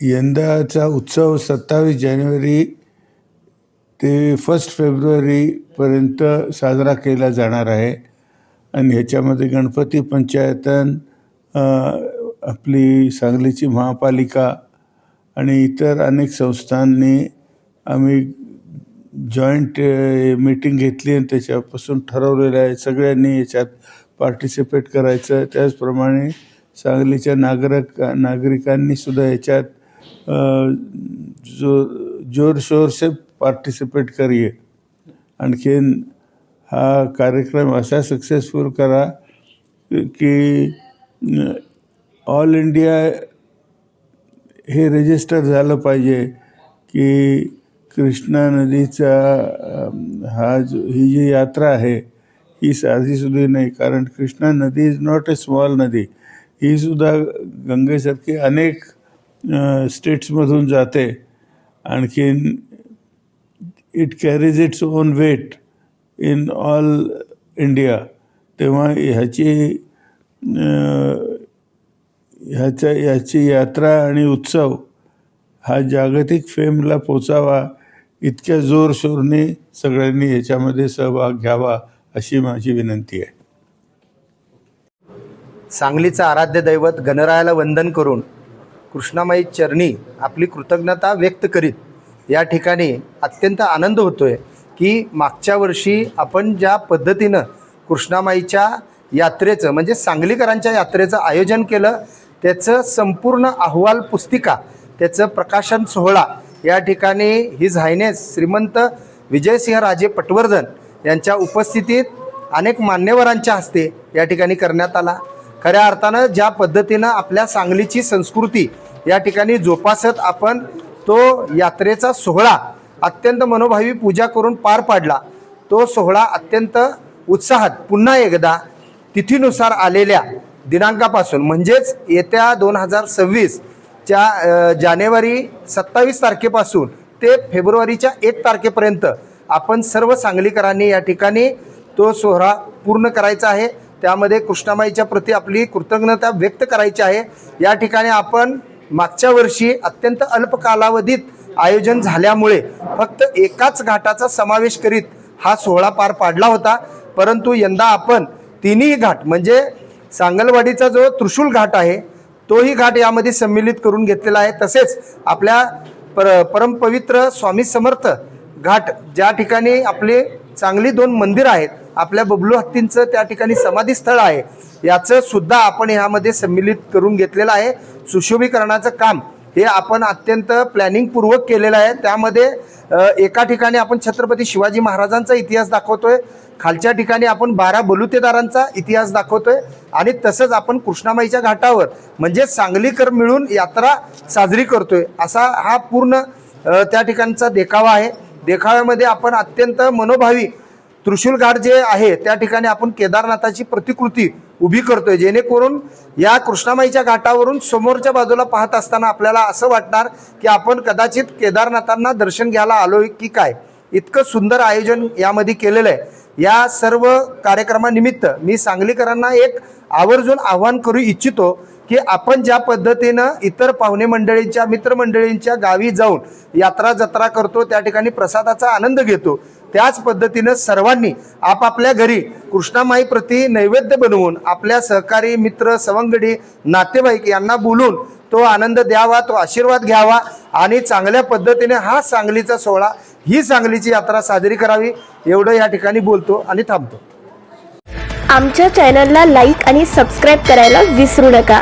यंदाचा उत्सव सत्तावीस जानेवारी ते फस्ट फेब्रुवारीपर्यंत साजरा केला जाणार आहे. आणि ह्याच्यामध्ये गणपती पंचायतन आपली सांगलीची महापालिका आणि इतर अनेक संस्थांनी आम्ही जॉईंट मीटिंग घेतली आणि त्याच्यापासून ठरवलेलं आहे. सगळ्यांनी याच्यात पार्टिसिपेट करायचं. त्याचप्रमाणे सांगलीच्या नागरिक नागरिकांनी सुद्धा याच्यात जो जो जोरशोर से पार्टिसिपेट करिए. आणखीन हा कार्यक्रम असा सक्सेसफुल करा की ऑल इंडिया हे रजिस्टर झालं पाहिजे की कृष्णा नदीचा हा जो ही जी यात्रा आहे ही साधीसुधी नाही. कारण कृष्णा नदी इज नॉट ए स्मॉल नदी. ही सुद्धा गंगेसारखी अनेक स्टेट्समधून जाते. आणखीन it carries its own weight in all India तेव्हा ह्याची ह्याच्या ह्याची यात्रा आणि उत्सव हा जागतिक फेमला पोचावा इतक्या जोरशोरने सगळ्यांनी याच्यामध्ये सहभाग घ्यावा अशी माझी विनंती आहे. सांगलीचं आराध्य दैवत गणरायाला वंदन करून कृष्णामाई चरणी आपली कृतज्ञता व्यक्त करीत या ठिकाणी अत्यंत आनंद होतो आहे की मागच्या वर्षी आपण ज्या पद्धतीनं कृष्णामाईच्या यात्रेचं म्हणजे सांगलीकरांच्या यात्रेचं आयोजन केलं त्याचं संपूर्ण अहवाल पुस्तिका त्याचं प्रकाशन सोहळा या ठिकाणी हिज हायनेस श्रीमंत विजयसिंह राजे पटवर्धन यांच्या उपस्थितीत अनेक मान्यवरांच्या हस्ते या ठिकाणी करण्यात आला. खऱ्या अर्थानं ज्या पद्धतीनं आपल्या सांगलीची संस्कृती या ठिकाणी जोपासत आपण तो यात्रेचा सोहळा अत्यंत मनोभावी पूजा करून पार पाडला. तो सोहळा अत्यंत उत्साहात पुन्हा एकदा तिथीनुसार आलेल्या दिनांकापासून म्हणजेच येत्या दोन हजार सव्वीसच्या जानेवारी सत्तावीस तारखेपासून ते फेब्रुवारीच्या एक तारखेपर्यंत आपण सर्व सांगलीकरांनी या ठिकाणी तो सोहळा पूर्ण करायचा आहे. त्यामध्ये कृष्णामाईच्या प्रती आपली कृतज्ञता व्यक्त करायची आहे. या ठिकाणी आपण मागच्या वर्षी अत्यंत अल्प कालावधीत आयोजन झाल्यामुळे फक्त एकाच घाटाचा समावेश करीत हा सोहळा पार पाडला होता. परंतु यंदा आपण तिन्ही घाट म्हणजे सांगलवाडीचा जो त्रिशूल घाट आहे तोही घाट यामध्ये सम्मिलित करून घेतलेला आहे. तसेच आपल्या पर परमपवित्र स्वामी समर्थ घाट ज्या ठिकाणी आपले चांगली दोन मंदिर आहेत आपल्या बबलू हत्तींचं त्या ठिकाणी समाधी स्थळ आहे. याचं सुद्धा आपण ह्यामध्ये सम्मिलित करून घेतलेलं आहे. सुशोभीकरणाचं काम हे आपण अत्यंत प्लॅनिंगपूर्वक केलेलं आहे. त्यामध्ये एका ठिकाणी आपण छत्रपती शिवाजी महाराजांचा इतिहास दाखवतोय. खालच्या ठिकाणी आपण बारा बलुतेदारांचा इतिहास दाखवतोय. आणि तसंच आपण कृष्णामाईच्या घाटावर म्हणजे सांगलीकर मिळून यात्रा साजरी करतोय. असा हा पूर्ण त्या ठिकाणचा देखावा आहे. देखाव्यामध्ये आपण अत्यंत मनोभावी त्रिशूल घाट जे आहे त्या ठिकाणी आपण केदारनाथाची प्रतिकृती उभी करतोय जेणेकरून या कृष्णामाईच्या घाटावरून समोरच्या बाजूला पाहत असताना आपल्याला असं वाटणार की आपण कदाचित केदारनाथांना दर्शन घ्यायला आलोय की काय. इतकं सुंदर आयोजन यामध्ये केलेलं आहे. या सर्व कार्यक्रमानिमित्त मी सांगलीकरांना एक आवर्जून आवाहन करू इच्छितो की आपण ज्या पद्धतीनं इतर पाहुणे मंडळींच्या मित्रमंडळींच्या गावी जाऊन यात्रा जत्रा करतो त्या ठिकाणी प्रसादाचा आनंद घेतो. त्याच पद्धतीनं सर्वांनी आपापल्या घरी कृष्णामाई प्रती नैवेद्य बनवून आपल्या सहकारी मित्र सवंगडी नातेवाईक यांना बोलून तो आनंद द्यावा तो आशीर्वाद घ्यावा आणि चांगल्या पद्धतीने हा सांगलीचा सोहळा ही सांगलीची यात्रा साजरी करावी एवढं या ठिकाणी बोलतो आणि थांबतो. आमच्या चॅनलला लाईक आणि सबस्क्राईब करायला विसरू नका.